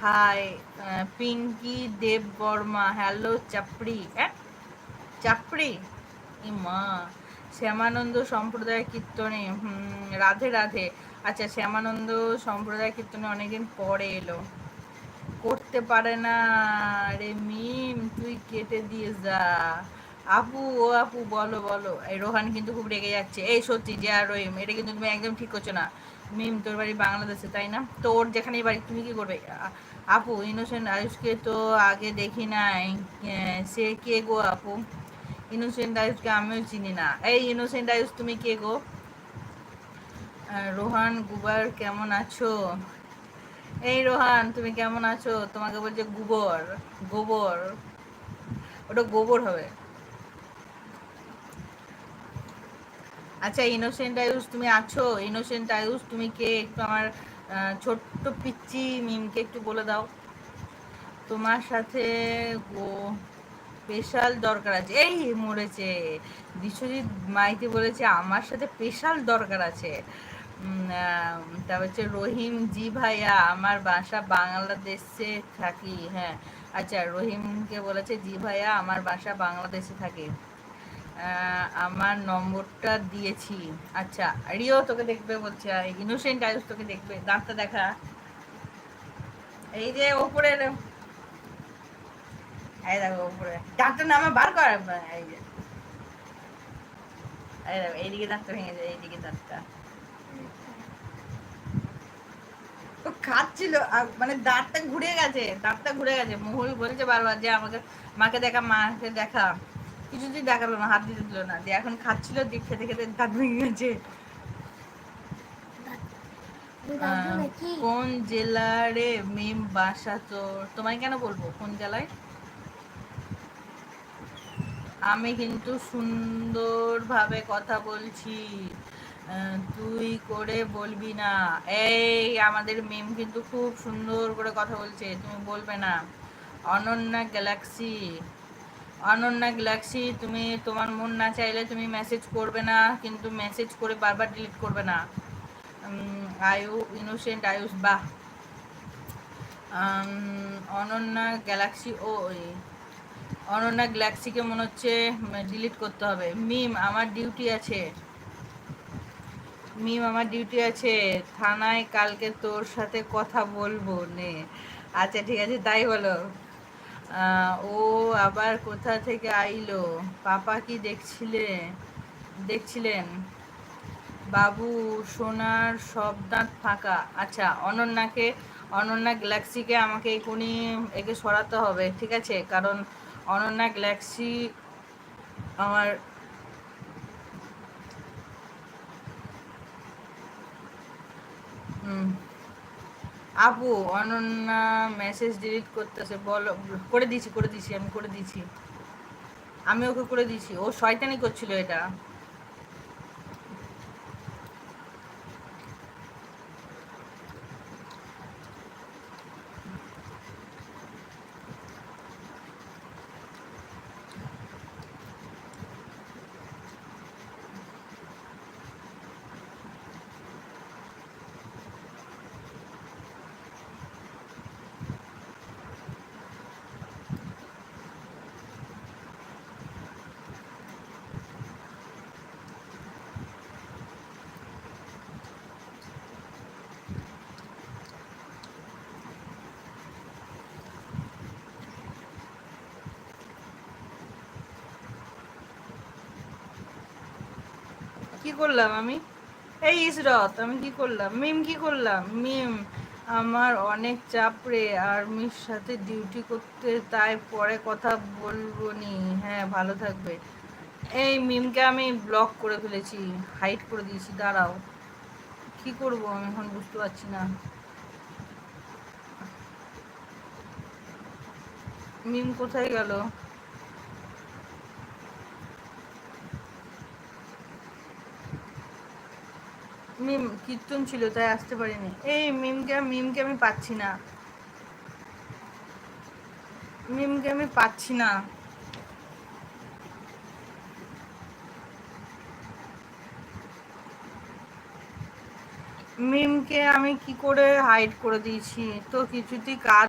High Pinki, দেব Barma, hello, চাপড়ি হ্যাঁ? চাপড়ি? মা, শ্যামানন্দ সম্প্রদায় কীর্তনে রাধে রাধে। আচ্ছা শ্যামানন্দ সম্প্রদায় কীর্তনে অনেকদিন পরে এলো। করতে পারে না রে মিম, তুই কেটে দিয়ে যা। আপু, ও আপু, বলো বলো। এই রোহান কিন্তু খুব রেগে যাচ্ছে। এই সত্যি যে আর রহিম, এটা কিন্তু তুমি একদম ঠিক করছ না। মিম, তোর বাড়ি বাংলাদেশে, তাই না? তোর যেখানেই বাড়ি, তুমি কি করবে? আপু ইনোসেন্ট আয়ুষকে তো আগে দেখি নাই। সে কে গো, আপু? ইনোসেন্ট আয়ুষকে আমিও চিনি না। এই ইনোসেন্ট আয়ুষ, তুমি কে গো? রোহান, গুবার, কেমন আছো? এই রোহান, তুমি কেমন আছো? তোমাকে বলছে গোবর গোবর। ওটা গোবর হবে। আচ্ছা ইনোসেন্ট আয়ুষ তুমি আছো? ইনোসেন্ট আয়ুষ তুমি কে? একটু আমার ছোট্ট পিচ্চি মিমকে একটু বলে দাও। তোমার সাথে গো, স্পেশাল দরকার আছে। এই মরেছে। বিশ্বজিৎ মাইতি বলেছে, আমার সাথে স্পেশাল দরকার আছে। তারপর হচ্ছে রহিম, জি ভাইয়া, আমার বাসা বাংলাদেশে থাকি। হ্যাঁ আচ্ছা রহিমকে বলেছে, জি ভাইয়া, আমার বাসা বাংলাদেশে থাকে। আমার নম্বরটা দিয়েছি। আচ্ছা রিও তোকে দেখবে বলছে ইনোসেন্ট আয়ুষ তোকে দেখবে, দাঁতটা দেখা। এই যে ওপরে এই দেখো দাঁতটা বার এই যে। এইদিকে দাঁতটা ভেঙে যায়, এইদিকে দাঁতটা। খাচ্ছিল মানে দাঁতটা ঘুরে গেছে, দাঁতটা ঘুরে গেছে। মহুল বলছে বারবার যে আমাকে, মাকে দেখা মাকে দেখা। কিছুতেই দেখাল না হাত দিতে দিল না। দিয়ে এখন খাচ্ছিল দিয়ে খেতে খেতে দাঁত ভেঙে গেছে। কোন জেলারে মেম বাসা তোর তোমায় কেন বলব? কোন জেলায়? আমি কিন্তু সুন্দরভাবে কথা বলছি। তুই করে বলবি না। এই আমাদের মেম কিন্তু খুব সুন্দর করে কথা বলছে তুমি বলবে না। অনন্যা গ্যালাক্সি। অনন্যা গ্যালাক্সি, তুমি তোমার মন না চাইলে তুমি মেসেজ করবে না, কিন্তু মেসেজ করে বারবার ডিলিট করবে না। আয়ু ইনোসেন্ট আয়ুষ বাহ। অনন্যা গ্যালাক্সি, ও অনন্যা গ্যালাক্সিকে মনে হচ্ছে ডিলিট করতে হবে। মিম, আমার ডিউটি আছে। মিম, আমার ডিউটি আছে। থানায় কালকে তোর সাথে কথা বলব নে। আচ্ছা ঠিক আছে, তাই বলো ও আবার কোথা থেকে আইলো? পাপা কি দেখছিলে? দেখছিলেন? বাবু, সোনার সব দাঁত ফাঁকা। আচ্ছা অনন্যাকে, অনন্যা গ্যালাক্সিকে আমাকে এখনই একে সরাতে হবে, ঠিক আছে? কারণ অনন্যা গ্যালাক্সি আমার আপু, অনন্যা মেসেজ ডিলিট করতেছে, বলো, করে দিয়েছি করে দিয়েছি, আমি করে দিয়েছি। আমি ওকে করে দিয়েছি। ও শয়তানি করছিল এটা। কি করলাম আমি? এই ইসরত, আমি কি করলাম? মিম, কি করলাম? মিম, আমার অনেক চাপ রে আর্মির সাথে ডিউটি করতে তাই পরে কথা বলব নি। হ্যাঁ ভালো থাকবে। এই মিমকে আমি ব্লক করে ফেলেছি হাইট করে দিয়েছি, দাঁড়াও। কি করব আমি এখন বুঝতে পারছি না। মিম কোথায় গেল? মিম, কীর্তন ছিল, তাই আসতে পারিনি। এই, মিমকে মিমকে আমি পাচ্ছি না। মিমকে আমি পাচ্ছি না। মিমকে আমি কি করে হাইড করে দিয়েছি? তো কিছুতেই কাজ